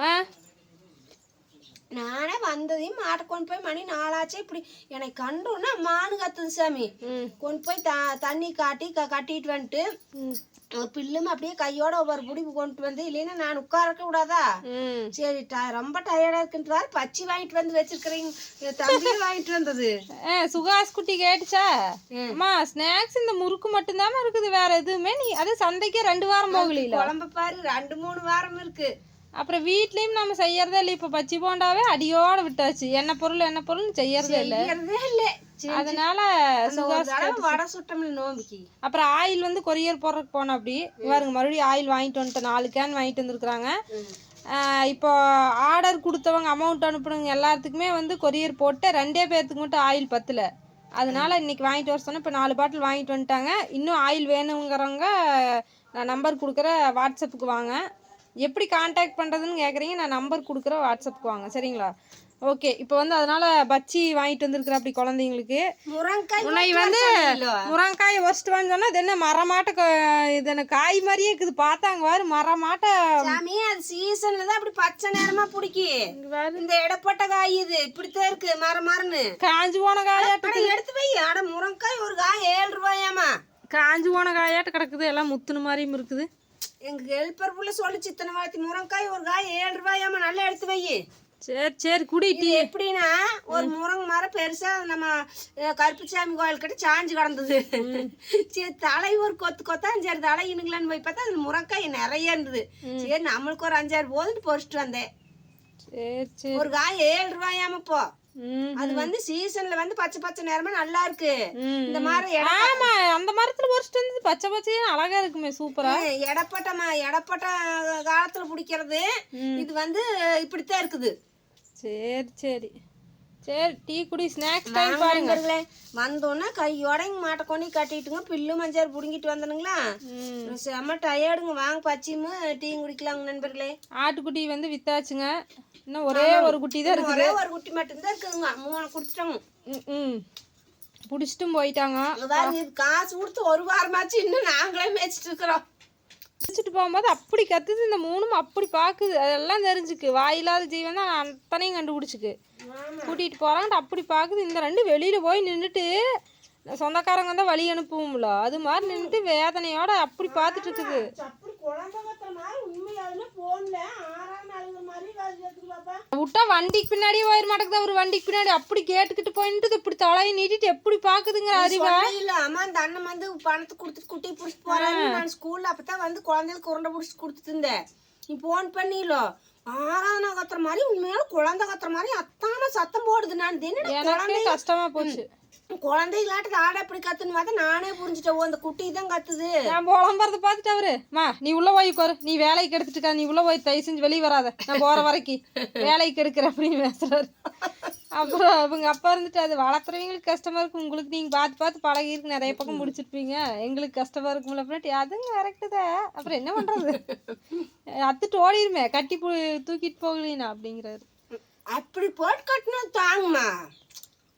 ஆ? நானே வந்ததையும் மாட்டை கொண்டு போய் மணி நாளாச்சு இப்படி. எனக்கு கண்டோன்னா மானு கத்துது சாமி. கொண்டு போய் த தண்ணி காட்டி க கட்டிட்டு வந்துட்டு ஒரு பில்லும் அப்படியே கையோட ஒவ்வொரு பிடிப்பு கொண்டு வந்து இல்லைன்னா நான் உட்காரக்க கூடாதா? சரி ரொம்ப டயர்டா இருக்குன்றாரு. பச்சி வாங்கிட்டு வந்து வச்சிருக்கிறீங்க. என் தம்பியே வாங்கிட்டு வந்தது. சுகாஸ் குட்டி கேட்டுச்சா. அம்மா ஸ்நாக்ஸ் இந்த முறுக்கு மட்டும்தாம்மா இருக்குது வேற எதுவுமே நீ அது சந்தைக்கே ரெண்டு வாரம் போகல குழம்பு பாரு ரெண்டு மூணு வாரம் இருக்கு. அப்புறம் வீட்லயும் நம்ம செய்யறதே இல்லை. இப்ப பச்சி போண்டாவே அடியோட விட்டாச்சு. என்ன பொருள் என்ன பொருள் செய்யறதே இல்லை. அதனால வடை நோம்பிக்கு. அப்புறம் ஆயில் வந்து கொரியர் போடுறதுக்கு போனோம் அப்படி. பாருங்க மறுபடியும் ஆயில் வாங்கிட்டு வந்துட்டு நாலு கேன் வாங்கிட்டு வந்திருக்கிறாங்க. இப்போ ஆர்டர் கொடுத்தவங்க அமௌண்ட் அனுப்புனவங்க எல்லாத்துக்குமே வந்து கொரியர் போட்டு ரெண்டே பேர்த்துக்கு மட்டும் ஆயில் பத்தல. அதனால இன்னைக்கு வாங்கிட்டு வர சொன்னேன். இப்போ நாலு பாட்டில் வாங்கிட்டு வந்துட்டாங்க. இன்னும் ஆயில் வேணுங்கிறவங்க நான் நம்பர் கொடுக்குற வாட்ஸ்அப்புக்கு வாங்க. எப்படி காண்டாக்ட் பண்ணுறதுன்னு கேட்குறீங்க நான் நம்பர் கொடுக்குற வாட்ஸ்அப்புக்கு வாங்க. சரிங்களா? ஓகே இப்போ வந்து அதனால பச்சி வாங்கிட்டு வந்திருக்கிற அப்படி குழந்தைங்களுக்கு முருங்காய் உன்னை வந்து முருங்காய் ஃபர்ஸ்ட் சொன்னா இது என்ன மரமாட்ட இது என்ன காய் மாதிரியே இருக்குது. பார்த்தாங்க பாரு மரமாட்ட சாமி அது சீசன்ல தான் அப்படி பச்சை நேரமா பிடிக்கி. இந்த இடப்பட்ட காய் இது இப்படித்தான் இருக்கு மர மரன்னு காஞ்சு போன அட எடுத்து வை. அட முருங்காய் ஒரு காய் ஏழு ரூபாயாமா காஞ்சு போன காயாட்ட கிடக்குது எல்லாம் முத்துன மாதிரியும் இருக்குது. எங்க ஹெல்ப்பர் புள்ள சொல்லிச்சு இத்தனை வாத்தி முருங்காய் ஒரு காய் ஏழு ரூபாயாமா நல்லா எடுத்து வை. சரி சரி குடிட்டி எப்படின்னா ஒரு முருங்கை மரம் பெருசா நம்ம கருப்புசாமி கோயில் கிட்ட சாஞ்சு கிடந்தது. சரி தலை ஒரு கொத்து கொத்தா சரி தலை இனுங்களான்னு போய் பார்த்தா அதுல முருங்காய் நிறைய இருந்தது. சரி நம்மளுக்கு ஒரு அஞ்சாறு போதுட்டு பொறிச்சிட்டு வந்தேன். சரி சரி. ஒரு காய் ஏழு ரூபாயாம இப்போ ம் அது வந்து சீசன்ல வந்து பச்சை பச்சை நேரமா நல்லா இருக்கு. இந்த மாதிரி ஆமா அந்த மரத்துல பொறிச்சிட்டு வந்து பச்சை பச்சையா அழகா இருக்குமே சூப்பரா எடப்பட்ட எடப்பட்ட காலத்துல பிடிக்கிறது. இது வந்து இப்படித்தான் இருக்குது. சரி சரி. சரி டீ குடி ஸ்நாக்ஸ் டைம் பாருங்க நண்பர்களே வந்தோன்னே கையோடங்க மாட்டை கொண்டு கட்டிட்டுங்க பில்லு மஞ்சாறு புடுங்கிட்டு வந்தனுங்களா? செம்ம டயர்டுங்க வாங்க பச்சியும் டீ குடிக்கலாங்க நண்பர்களே. ஆட்டுக்குட்டி வந்து வித்தாச்சுங்க. இன்னும் ஒரே ஒரு குட்டி தான் இருக்குது. ஒரே ஒரு குட்டி மட்டும்தான் இருக்குதுங்க. மூணு குடிச்சிட்டோங்க. ம், ம். பிடிச்சிட்டும் போயிட்டாங்க. காசு கொடுத்து ஒரு வாரமாச்சு இன்னும் நாங்களே மேய்ச்சிட்டு இருக்கிறோம். பிடிச்சிட்டு போகும்போது அப்படி கத்துது இந்த மூணும் அப்படி பாக்குது. அதெல்லாம் தெரிஞ்சுக்கு. வாயில்லாத ஜீவன் தான் அத்தனையும் கண்டுபிடிச்சிக்கு. கூட்டிட்டு போறாங்க அப்படி பாக்குது. இந்த ரெண்டு வெளியில போய் நின்றுட்டு சொந்தக்காரங்க தான் வழி அனுப்புவோம்ல. அது மாதிரி நின்றுட்டு வேதனையோட அப்படி பார்த்துட்டு இருக்குது. விட்டா வண்டிக்கு பின்னாடியே போயிட மாட்டேங்குது. ஒரு வண்டிக்கு பின்னாடி அப்படி கேட்டுக்கிட்டு போயிட்டு இப்படி தலையை நீட்டிட்டு எப்படி பாக்குதுங்கிற அறிவா. இல்ல. அம்மா அந்த அண்ணன் வந்து பணத்தை கொடுத்துட்டு குட்டி பிடிச்சிட்டு போறாரு நான் ஸ்கூல்ல அப்பதான் வந்து குழந்தைகளுக்கு உருண்டை பிடிச்சி கொடுத்துட்டு இருந்தேன். நீ போன் பண்ணிலோ ஆறாவது நான் கத்துற மாதிரி உண்மையால குழந்தை கத்துற மாதிரி அத்தான சத்தம் போடுது. நான் எனக்கே கஷ்டமா போச்சு. குழந்தைகளாட்டு ஆட எப்படி கத்துன்னு பார்த்தா நானே புரிஞ்சுட்டேன். ஓ, அந்த குட்டி தான் கத்துது. நான் புலம்புறத பார்த்துட்டு அவரு. மா நீ உள்ள போய் உட்காரு. நீ வேலைக்கு எடுத்துட்டு நீ உள்ள போய் தயவு செஞ்சு வெளியே வராத. நான் போற வரைக்கும் வேலைக்கு எடுக்கிற அப்படின்னு பேசுறாரு. அப்புறம் இவங்க அப்பா இருந்துட்டு அது வளர்க்குறவங்களுக்கு கஷ்டமா இருக்கும். உங்களுக்கு நீங்க பார்த்து பார்த்து பழகி இருக்கு. நிறைய பக்கம் முடிச்சிருப்பீங்க. எங்களுக்கு கஷ்டமா இருக்கும்ல அப்படின்ட்டு. அதுங்க கரெக்டு அப்புறம் என்ன பண்றது? அத்துட்டு ஓடிருமே. கட்டி தூக்கிட்டு போகலீனா அப்படிங்கிறாரு. அப்படி போட்டு கட்டினா தாங்குமா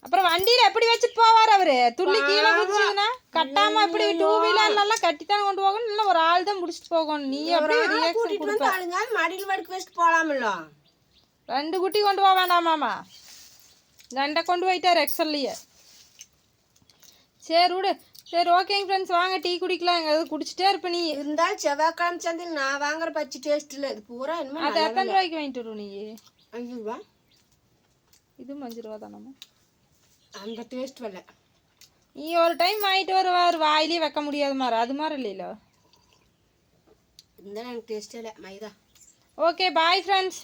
அப்புறம் வண்டியில எப்படி வச்சுட்டு போவார் அவரு? துள்ளி கீழே குதிச்சுதுன்னா கட்டாம எப்படி டூ வீலர்ல எல்லாம் கட்டித்தான் கொண்டு போகணும்? இல்ல ஒரு ஆள் தான் முடிச்சுட்டு போகணும். நீ எப்படி ரியாக்ஷன் மடியில் வடுக்கு வச்சுட்டு போலாமல்ல? ரெண்டு குட்டி கொண்டு போக வேண்டாமாமா ரெண்டை கொண்டு போயிட்டார் எக்ஸல்லையே சரி விடு. சரி ஓகேங்க ஃப்ரெண்ட்ஸ் வாங்க டீ குடிக்கலாம். எங்க குடிச்சிட்டே இருப்ப நீ. இருந்தாலும் செவ்வாய்க்கிழமை சந்தையில் நான் வாங்குற பச்சை டேஸ்ட் இல்லை. இது பூரா என்னமோ அது எத்தனை ரூபாய்க்கு வாங்கிட்டு வருவ நீ? அஞ்சு ரூபா இது அஞ்சு ரூபா தானம்மா? அந்த டேஸ்ட் வரல நீ ஒரு டைம் வாங்கிட்டு வருவார் வாயிலே வைக்க முடியாத மாதிரி அது மாதிரி இல்லையில? இந்த எனக்கு டேஸ்டே இல்லை. மைதா. Okay bye friends